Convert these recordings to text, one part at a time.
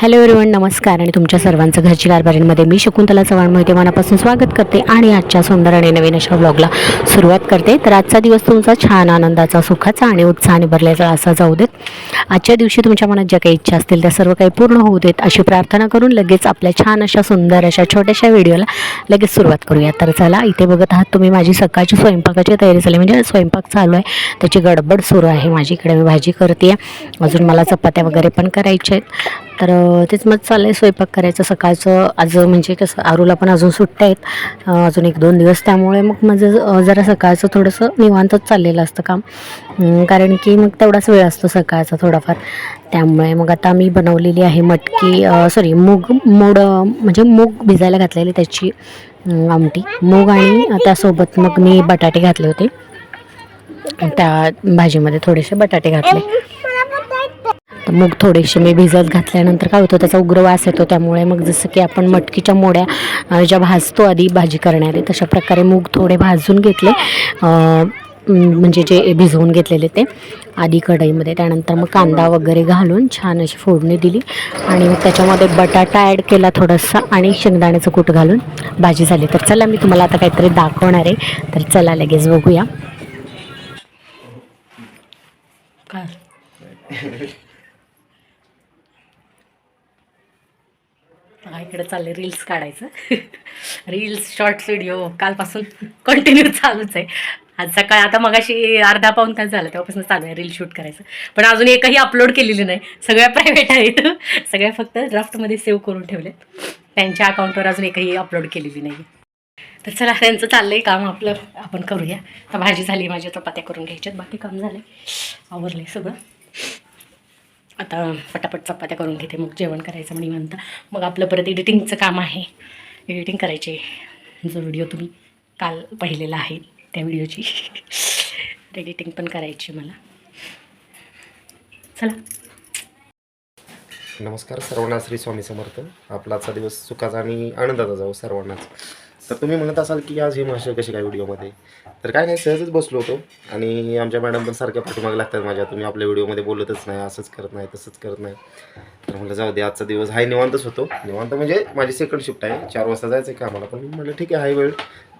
Hello everyone नमस्कार आणि तुमच्या सर्वांचं घरची कारभारीमध्ये मी शकुंतला चव्हाण मोहिते मनापासून स्वागत करते आणि आजच्या सुंदर आणि नवीन अशा ब्लॉगला सुरुवात करते. तर आजचा दिवस तुमचा छान आनंदाचा सुखाचा आणि उत्साहाने भरल्याचा असा जाऊ देत. आजच्या दिवशी तुमच्या मनात ज्या काही इच्छा असतील त्या सर्व काही पूर्ण होऊ देत अशी प्रार्थना करून लगेच आपल्या छान अशा सुंदर अशा छोट्याशा व्हिडिओला लगेच सुरुवात करूया तर चला इथे बघत आहात तुम्ही माझी सकाळची स्वयंपाकाची तयारी झाली. म्हणजे स्वयंपाक चालू आहे. त्याची गडबड सुरू आहे. माझी इकडे मी भाजी करते अजून मला चपात्या वगैरे पण करायच्या आहेत. तर तेच मग चाललं आहे स्वयंपाक करायचं सकाळचं. आज म्हणजे कसं आरूला पण अजून सुट्ट्या आहेत. अजून एक दोन दिवस. त्यामुळे मग माझं जरा सकाळचं थोडंसं निवांतच चाललेलं असतं काम. कारण की मग तेवढाच वेळ असतो सकाळचा थोडाफार. त्यामुळे मग आता मी बनवलेली आहे मटकी सॉरी मूग मोड म्हणजे मूग भिजायला घातलेली त्याची आमटी. मूग आणि त्यासोबत मग मी बटाटे घातले होते. त्या भाजीमध्ये थोडेसे बटाटे घातले. तर मूग थोडेसे मी भिजत घातल्यानंतर काय होतं त्याचा उग्र वास येतो. त्यामुळे मग जसं की आपण मटकीच्या मोड्या ज्या भाजतो आधी भाजी करण्याआधी तशा प्रकारे मूग थोडे भाजून घेतले. म्हणजे जे भिजवून घेतलेले ते आधी कढईमध्ये. त्यानंतर मग कांदा वगैरे घालून छान अशी फोडणी दिली. आणि मग त्याच्यामध्ये बटाटा ॲड केला थोडासा आणि शेंगदाण्याचं कूट घालून भाजी झाली. तर चला मी तुम्हाला आता काहीतरी दाखवणार आहे. तर चला लगेच बघूया. काय? इकडं इकडे चालले रील्स काढायचं. रील्स शॉर्ट्स व्हिडिओ कालपासून कंटिन्यू चालूच आहे. आज सकाळ आता मगाशी अर्धा पाऊन तास झाला तेव्हापासून चालू आहे रील शूट करायचं. पण अजून एकही अपलोड केलेली नाही. सगळ्या प्रायव्हेट आहेत. सगळ्या फक्त ड्राफ्टमध्ये सेव्ह करून ठेवलेत. त्यांच्या अकाउंटवर अजून एकही अपलोड केलेली नाही तर चला त्यांचं आहे काम आपलं. आपण करूया. तर भाजी झाली माझी चपात्या करून घ्यायच्यात. बाकी काम झालंय. आवरलंय सगळं. आता पटापट चपात्या करून घेते मग जेवण करायचं म्हणजे म्हणता मग आपलं परत एडिटिंगचं काम आहे. एडिटिंग करायचे. जो व्हिडिओ तुम्ही काल पाहिलेला आहे त्या व्हिडिओची एडिटिंग पण करायची मला. चला. नमस्कार सर्वांना श्री स्वामी समर्थ. आपला आजचा दिवस सुखाचा आणि आनंदाचा जाऊ सर्वांनाच. तर तुम्ही म्हणत असाल की आज ही भाषा कशी काय व्हिडिओमध्ये? तर काय नाही सहजच बसलो होतो. आणि आमच्या मॅडम पण सारख्या पाठीमागे लागतात माझ्या. तुम्ही आपल्या व्हिडिओमध्ये बोलतच नाही असंच करत नाही तसंच करत नाही. तर म्हटलं जाऊ दे आजचा दिवस हाय निवांतच होतो. निवांत म्हणजे माझी सेकंड शिफ्ट आहे. चार वाजता जायचं आहे कामाला पण मी म्हटलं ठीक आहे हाय वेळ.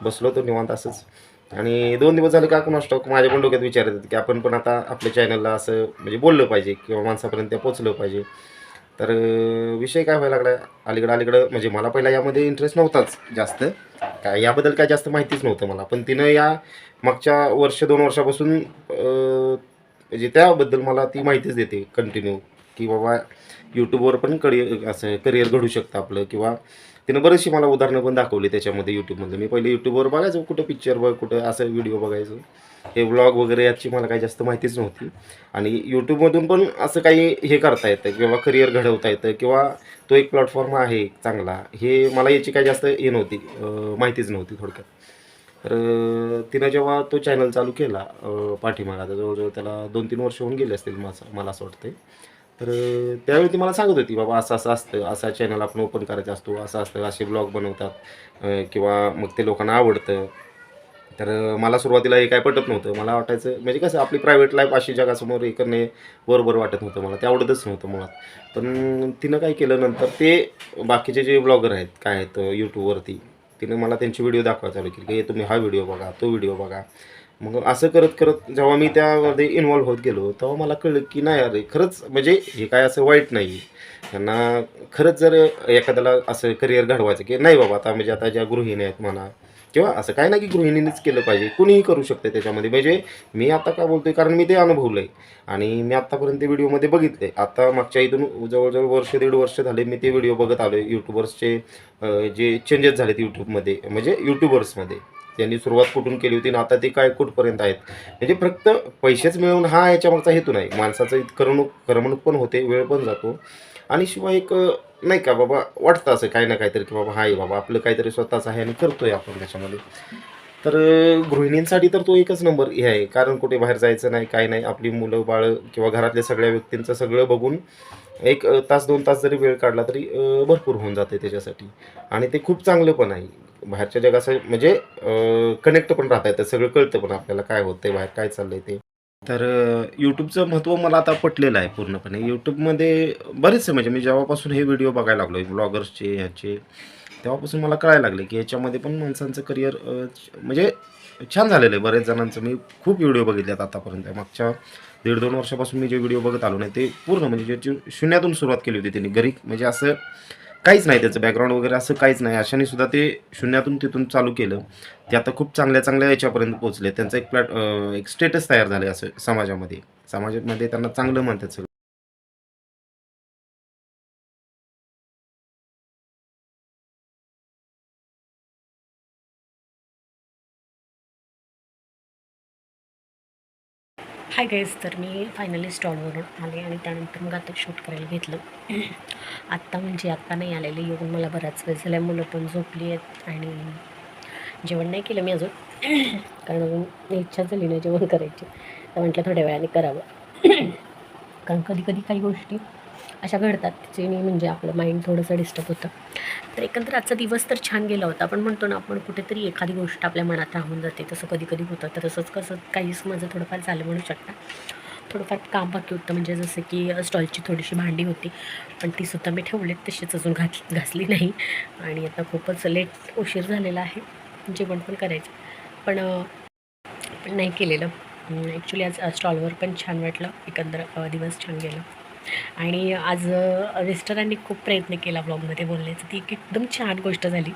बसलो होतो निवांत असंच. आणि दोन दिवस झाले का कोणा स्टॉक माझ्या पण डोक्यात विचारत की आपण पण आता आपल्या चॅनलला असं म्हणजे बोललं पाहिजे किंवा माणसापर्यंत पोचलं पाहिजे. तर विषय काय व्हायला लागला अलीकडं अलीकडं म्हणजे मला पहिला यामध्ये इंटरेस्ट नव्हताच जास्त. काय याबद्दल काय जास्त माहितीच नव्हतं मला. पण तिनं या मागच्या वर्ष दोन वर्षापासून म्हणजे त्याबद्दल मला ती माहितीच देते कंटिन्यू की बाबा यूट्यूबवर पण करिअर असं करिअर घडू शकतं आपलं. किंवा तिनं बरीचशी मला उदाहरणं पण दाखवली त्याच्यामध्ये यूट्यूबमध्ये मी पहिले यूट्यूबवर बघायचो कुठं पिक्चर बघ कुठं असं व्हिडिओ बघायचो. हे व्लॉग वगैरे याची मला काही जास्त माहितीच नव्हती. आणि यूट्यूबमधून पण असं काही हे करता येतं किंवा करिअर घडवता येतं किंवा तो एक प्लॅटफॉर्म आहे चांगला. हे मला याची काही जास्त हे नव्हती माहितीच नव्हती थोडक्यात. तर तिनं जेव्हा तो चॅनल चालू केला पाठीमागा आता जवळजवळ त्याला दोन तीन वर्ष होऊन गेले असतील माझं मला असं वाटतं तर त्यावेळी ती मला सांगत होती बाबा असं असं असतं असा चॅनल आपण ओपन करायचा असतो असं असतं असे ब्लॉग बनवतात किंवा मग ते लोकांना आवडतं. तर मला सुरुवातीला हे काय पटत नव्हतं. मला वाटायचं म्हणजे कसं आपली प्रायव्हेट लाईफ अशी जगासमोर हे करणे बरोबर वाटत नव्हतं मला. ते आवडतच नव्हतं मुळात. पण तिनं काय केलं नंतर ते बाकीचे जे ब्लॉगर आहेत काय आहेत यूट्यूबवरती तिनं मला त्यांचे व्हिडिओ दाखवायला चालू केली की तुम्ही हा व्हिडिओ बघा तो व्हिडिओ बघा. मग असं करत करत जेव्हा मी त्यामध्ये इन्वॉल्व्ह होत गेलो तेव्हा मला कळलं की नाही अरे खरंच म्हणजे हे काय असं वाईट नाही. त्यांना खरंच जर एखाद्याला असं करिअर घडवायचं की नाही बाबा आता म्हणजे आता ज्या गृहिणी आहेत म्हणा किंवा असं काय नाही की गृहिणीनेच केलं पाहिजे कुणीही करू शकते त्याच्यामध्ये. म्हणजे मी आता काय बोलतोय? कारण मी ते अनुभवलं आहे आणि मी आत्तापर्यंत व्हिडिओमध्ये व्हिडिओमध्ये बघितले आता मागच्या इथून जवळजवळ वर्ष दीड वर्ष झाले मी ते व्हिडिओ बघत आलो आहे यूट्यूबर्सचे जे चेंजेस झालेत यूट्यूबमध्ये म्हणजे यूट्यूबर्समध्ये त्यांनी सुरुवात कुठून केली होती आणि आता ते काय कुठपर्यंत आहेत? म्हणजे फक्त पैसेच मिळवून हा याच्या मागचा हेतू नाही. माणसाचं करमणूक करमणूक पण होते वेळ पण जातो. आणि शिवाय एक नाही का बाबा वाटतं असं काही ना काहीतरी की बाबा हाय बाबा आपलं काहीतरी स्वतःच आहे आणि करतोय आपण त्याच्यामध्ये. तर गृहिणींसाठी तर तो एकच नंबर हे आहे. कारण कुठे बाहेर जायचं नाही काय नाही. आपली मुलं बाळं किंवा घरातल्या सगळ्या व्यक्तींचं सगळं बघून एक तास दोन तास जरी वेळ काढला तरी भरपूर होऊन जाते त्याच्यासाठी. आणि ते खूप चांगलं पण आहे. बाहेरच्या जगाचं म्हणजे कनेक्ट पण राहता येतं. सगळं कळतं पण आपल्याला काय होतंय बाहेर काय चाललंय ते. तर यूट्यूबचं महत्त्व मला आता पटलेलं आहे पूर्णपणे. यूट्यूबमध्ये बरेचसे म्हणजे मी जेव्हापासून हे व्हिडिओ बघायला लागलो ब्लॉगर्सचे ह्याचे तेव्हापासून मला कळायला लागले की याच्यामध्ये पण माणसांचं करिअर म्हणजे छान झालेलं आहे. बरेच जणांचं मी खूप व्हिडिओ बघितले आहेत आतापर्यंत. मागच्या दीड दोन वर्षापासून मी जे व्हिडिओ बघत आलो नाही ते पूर्ण म्हणजे ज्याची शून्यातून सुरुवात केली होती त्यांनी घरी. म्हणजे असं काहीच नाही त्याचं बॅकग्राऊंड वगैरे असं काहीच नाही. अशाने सुद्धा ते शून्यातून तिथून चालू केलं. ते आता खूप चांगल्या चांगल्या याच्यापर्यंत पोहोचले. त्यांचं एक प्लॅट एक स्टेटस तयार झालं असं समाजामध्ये. समाजामध्ये त्यांना चांगलं म्हणतात सगळं. हाय गाईज तर मी फायनली स्टॉलवरून आले आणि त्यानंतर मग आता शूट करायला घेतलं. आत्ता म्हणजे आत्ता नाही आलेले येऊन मला बराच वेळ झाला मुलं पण झोपली आहेत आणि जेवण नाही केलं मी अजून. कारण अजून इच्छा झाली नाही जेवण करायची. तर म्हटलं थोड्या वेळाने करावं. कारण कधी कधी काही गोष्टी अशा घडतात त्याच्याने म्हणजे आपलं माइंड थोडंसं डिस्टर्ब होतं. तर एकंदर आजचा दिवस तर छान गेला होता. आपण म्हणतो ना आपण कुठेतरी एखादी गोष्ट आपल्या मनात राहून जाते. तसं कधी कधी होतं. तर तसंच कसं काहीच माझं थोडंफार झालं म्हणू शकता. थोडंफार काम बाकी होतं. म्हणजे जसं की स्टॉलची थोडीशी भांडी होती. पण ती सुद्धा मी ठेवलेत. तशीच अजून घास घासली नाही. आणि आता खूपच लेट उशीर झालेला आहे. जेवण पण करायचं. पण पण नाही केलेलं. ॲक्च्युली आज स्टॉलवर पण छान वाटलं. एकंदर दिवस छान गेला. आणि आज रेस्टॉरंटनी खूप प्रयत्न केला ब्लॉगमध्ये बोलण्याचा. ती एक एकदम छान गोष्ट झाली.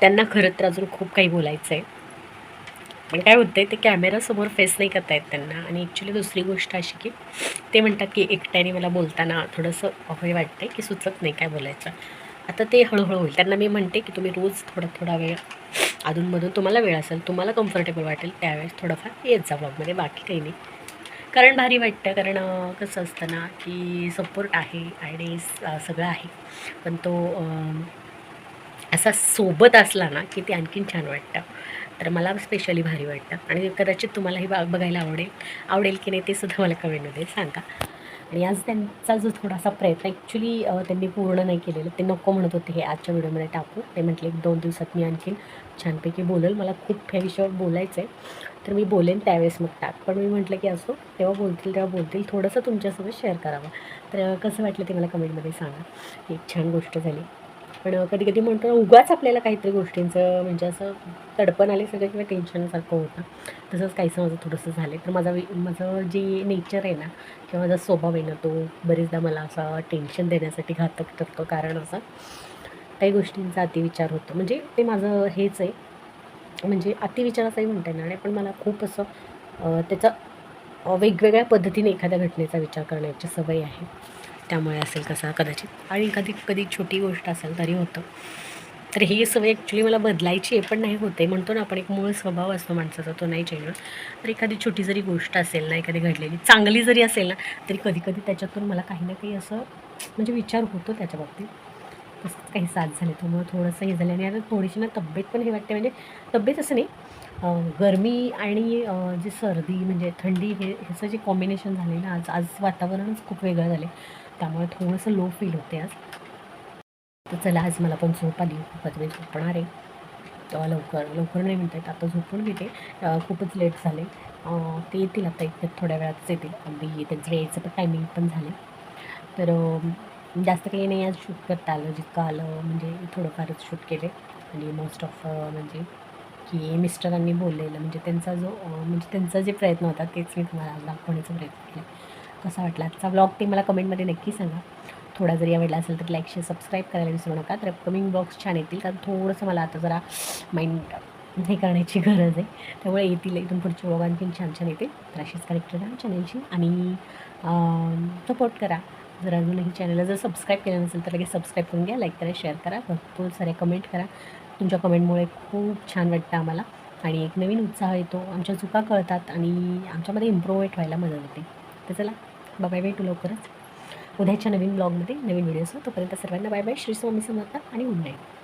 त्यांना खरं तर अजून खूप काही बोलायचं आहे पण काय होतं आहे ते कॅमेरासमोर फेस नाही करता येत त्यांना. आणि ॲक्च्युली दुसरी गोष्ट अशी की ते म्हणतात की एकट्याने मला बोलताना थोडंसं अभय वाटतं की सुचत नाही काय बोलायचं. आता ते हळूहळू होईल. त्यांना मी म्हणते की तुम्ही रोज थोडा थोडा वेळ अधूनमधून तुम्हाला वेळ असेल तुम्हाला कम्फर्टेबल वाटेल त्यावेळेस थोडंफार येत जा ब्लॉगमध्ये बाकी काही नाही. कारण भारी वाटतं कारण कसं असतं ना की सपोर्ट आहे आणि सगळं आहे. पण तो असा सोबत असला ना की ते आणखीन छान वाटतं. तर मला स्पेशली भारी वाटतं. आणि कदाचित तुम्हालाही बा बघायला आवडेल. आवडेल की नाही ते सुद्धा मला कमेंटमध्ये सांगा. आणि आज त्यांचा जो थोडासा प्रयत्न ॲक्च्युली त्यांनी पूर्ण नाही केलेलं. ते नको म्हणत होते हे आजच्या व्हिडिओमध्ये टाकू. ते म्हटले एक दोन दिवसात मी आणखीन छानपैकी बोलेल. मला खूप ह्या विषयावर बोलायचं आहे तर मी बोलेन त्यावेळेस मग टाक. पण मी म्हटलं की असो तेव्हा बोलतील तेव्हा बोलतील. थोडंसं तुमच्यासोबत शेअर करावं. तर कसं वाटलं ते मला कमेंटमध्ये सांगा. ही एक छान गोष्ट झाली. पण कधी कधी म्हणतो ना उगाच आपल्याला काहीतरी गोष्टींचं म्हणजे असं तडपण आले सगळं किंवा टेन्शनसारखं होतं. तसंच काहीसं माझं थोडंसं झालं तर माझा माझं जे नेचर आहे ना किंवा माझा स्वभाव आहे ना तो बरेचदा मला असा टेन्शन देण्यासाठी घातक ठरतो. कारण असं काही गोष्टींचा अतिविचार होतो. म्हणजे ते माझं हेच आहे. म्हणजे अतिविचार असंही म्हणता येणार नाही पण मला खूप असं त्याचा वेगवेगळ्या पद्धतीने एखाद्या घटनेचा विचार करण्याची सवय आहे. त्यामुळे असेल कसा कदाचित. आणि एखादी कधी छोटी गोष्ट असेल तरी होतं. तर ही सवय ॲक्च्युली मला बदलायची आहे पण नाही होते म्हणतो ना आपण एक मूळ स्वभाव असतो माणसाचा तो नाही चेंज तर एखादी छोटी जरी गोष्ट असेल ना एखादी घडलेली चांगली जरी असेल ना तरी कधी कधी त्याच्यातून मला काही ना काही असं म्हणजे विचार होतो त्याच्या बाबतीत. तसंच काही साथ झाले त्यामुळे थोडंसं हे झालं. आणि आता थोडीशी ना तब्येत पण हे वाटते. म्हणजे तब्येत असं नाही गरमी आणि जी सर्दी म्हणजे थंडी हे ह्याचं जे कॉम्बिनेशन झाले ना आज आज वातावरणच खूप वेगळं झाले त्यामुळे थोडंसं लो फील होते आज. तर चला आज मला पण झोप आली. खूपच मी झोपणार आहे. तेव्हा लवकर लवकर नाही म्हणता येत. आता झोपून घेते. खूपच लेट झाले. ते येतील आता एक थोड्या वेळातच येतील. अगदी त्यांचं यायचं पण टायमिंग पण झाले तर जास्त काही नाही आज शूट करता आलं. जितकं आलं म्हणजे थोडंफारच शूट केले. आणि मोस्ट ऑफ म्हणजे की मिस्टरांनी बोललेलं. म्हणजे त्यांचा जो म्हणजे त्यांचा जे प्रयत्न होता तेच मी तुम्हाला आज दाखवण्याचा प्रयत्न केला. कसा वाटला आजचा ब्लॉग ते मला कमेंटमध्ये नक्की सांगा. थोडा जरी आवडला असेल तर लाईक शेअर सबस्क्राईब करायला विसरू नका. तर अपकमिंग ब्लॉग्स छान येतील. कारण थोडंसं मला आता जरा माइंड हे करण्याची गरज आहे. त्यामुळे येतील इथून पुढचे ब्लॉग आणखीन छान छान येतील. तर अशीच कनेक्ट राहा चॅनलशी आणि सपोर्ट करा. जर अजूनही चॅनलला जर सबस्क्राईब केलं नसेल तर लगेच सबस्क्राईब करून घ्या. लाईक करा शेअर करा. भरपूर सारे कमेंट करा. तुमच्या कमेंटमुळे खूप छान वाटतं आम्हाला. आणि एक नवीन उत्साह येतो. आमच्या चुका कळतात आणि आमच्यामध्ये इम्प्रूव्हमेंट व्हायला मदत होते. तर चला बाय भेटू लवकरच. उद्याच्या नवीन ब्लॉगमध्ये नवीन व्हिडिओज तोपर्यंत सर्वांना बाय बाय श्री स्वामी समर्थ आणि गुड नाईट